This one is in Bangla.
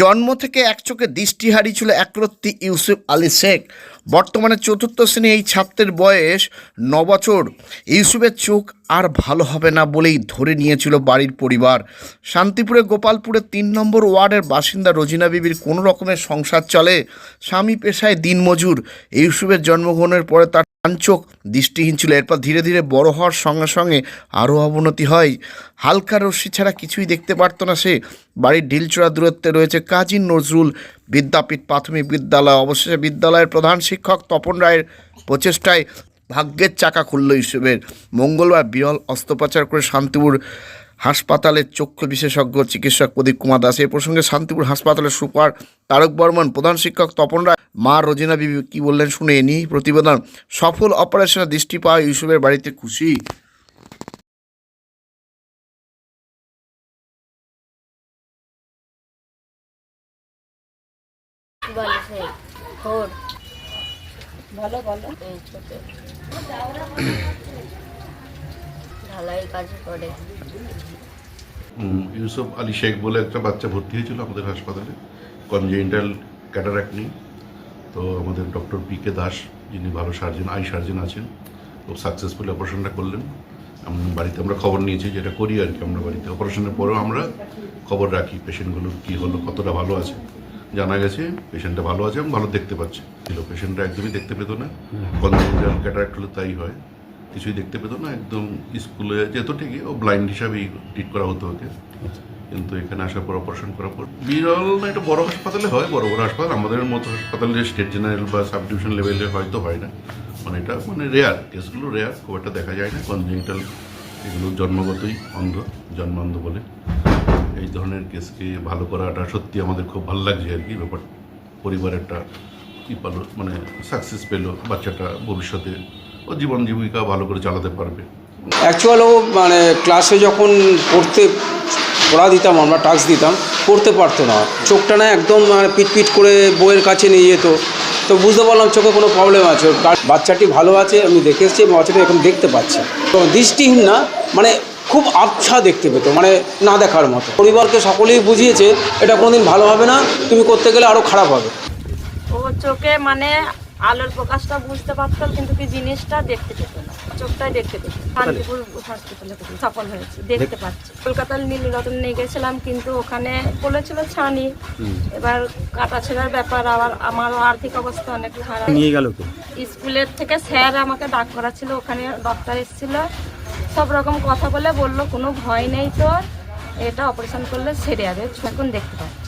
জন্ম থেকে এক চোখে দৃষ্টি হারিয়েছিল একরত্তি ইউসুফ আলী শেখ। বর্তমানে চতুর্থ শ্রেণি এই ছাত্রের বয়স ন বছর। ইউসুফের চোখ আর ভালো হবে না বলেই ধরে নিয়েছিল বাড়ির পরিবার। শান্তিপুরে গোপালপুরে তিন নম্বর ওয়ার্ডের বাসিন্দা রোজিনা বিবির কোনো রকমের সংসার চলে। স্বামী পেশায় দিনমজুর। ইউসুফের জন্মগ্রহণের পরে তার চোখ, দৃষ্টিহীন ছিল এরপর ধীরে ধীরে বড় হওয়ার সঙ্গে সঙ্গে আরও অবনতি হয়। হালকা রশ্মি ছাড়া কিছুই দেখতে পারতো না সে। বাড়ির ঢিলচড়া দূরত্বে রয়েছে কাজী নজরুল বিদ্যাপীঠ প্রাথমিক বিদ্যালয়। অবশেষে বিদ্যালয়ের প্রধান শিক্ষক তপন রায়ের প্রচেষ্টায় ভাগ্যের চাকা খুলল ইউসুফের। মঙ্গলবার বিরল অস্ত্রোপচার করে শান্তিপুর হাসপাতালের চক্ষু বিশেষজ্ঞ চিকিৎসক প্রদীপ কুমার দাস। এ প্রসঙ্গে শান্তিপুর হাসপাতালের সুপার তারক বর্মন, প্রধান শিক্ষক তপন রায়, মা রোজিনা বিবি কী বললেন শুনে এ নিয়েই প্রতিবেদন, সফল অপারেশনে দৃষ্টি পাওয়া ইউসুফের বাড়িতে খুশি। ভালো ভালো। ছোট কাজ করে। ইউসুফ আলী শেখ বলে একটা বাচ্চা ভর্তি হয়েছিল আমাদের হাসপাতালে কনজেন্টাল ক্যাটারাক্ট নিয়ে। তো আমাদের ডক্টর পি কে দাস যিনি ভালো সার্জন আই সার্জন আছেন খুব সাকসেসফুল অপারেশনটা করলেন। বাড়িতে আমরা খবর নিয়েছি যেটা করি আর কি আমরা বাড়িতে অপারেশনের পরেও আমরা খবর রাখি পেশেন্টগুলোর কী হলো কতটা ভালো আছে। জানা গেছে পেশেন্টটা ভালো আছে এবং ভালো দেখতে পাচ্ছে। ছিল পেশেন্টটা একদমই দেখতে পেতো না। কনজেন্টাল ক্যাটারাক্ট হলে তাই হয়। কিছুই দেখতে পেতো না একদম স্কুলে যেত ঠিকই ও ব্লাইন্ড হিসাবেই ট্রিট করা হতো ওকে। কিন্তু এখানে আসার পর অপারেশন করার পর বিরল না এটা বড় হাসপাতালে হয় বড় বড় হাসপাতাল আমাদের মতো হাসপাতালে স্টেট জেনারেল বা সাব ডিভিশন লেভেলে হয়তো হয় না। মানে এটা মানে রেয়ার কেসগুলো রেয়ার খুব একটা দেখা যায় না কনজেনিটাল এগুলো জন্মগতই অন্ধ জন্মান্ধ বলে। এই ধরনের কেসকে ভালো করাটা সত্যি আমাদের খুব ভালো লাগছে আর কি ব্যাপার। পরিবার একটা কী পালো মানে সাকসেস পেল বাচ্চাটা ভবিষ্যতে ও জীবন জীবিকা ভালো করে চালাতে পারবে। অ্যাকচুয়াল ও মানে ক্লাসে যখন পড়তে পড়া দিতাম আমরা টাস্ক দিতাম পড়তে পারতো না। চোখটা না একদম মানে পিটপিট করে বইয়ের কাছে নিয়ে যেত। তো বুঝতে পারলাম চোখে কোনো প্রবলেম আছে। বাচ্চাটি ভালো আছে আমি দেখে এসেছি বাচ্চাটি এখন দেখতে পাচ্ছি। তো দৃষ্টিহীন না মানে খুব আবছা দেখতে পেতো মানে না দেখার মতো। পরিবারকে সকলেই বুঝিয়েছে এটা কোনোদিন ভালো হবে না তুমি করতে গেলে আরও খারাপ হবে। ও চোখে মানে আলোর প্রকাশটা বুঝতে পারতাম কিন্তু কি জিনিসটা দেখতে পেত না। চোখটাই দেখতে পেত শান্তিপুর হসপিটালে সফল হয়েছে দেখতে পাচ্ছি। কলকাতার নীলরতন নিয়ে গেছিলাম কিন্তু ওখানে বলেছিল ছানি। এবার কাটা ছেঁড়ার ব্যাপার আবার আমারও আর্থিক অবস্থা অনেক খারাপ। নিয়ে গেল স্কুলের থেকে স্যার আমাকে ডাক করাছিল ওখানে ডক্টর এসেছিল। সব রকম কথা বলে বলল কোনো ভয় নেই তোর। এটা অপারেশন করলে সেরে যাবে এখন দেখতে পাচ্ছি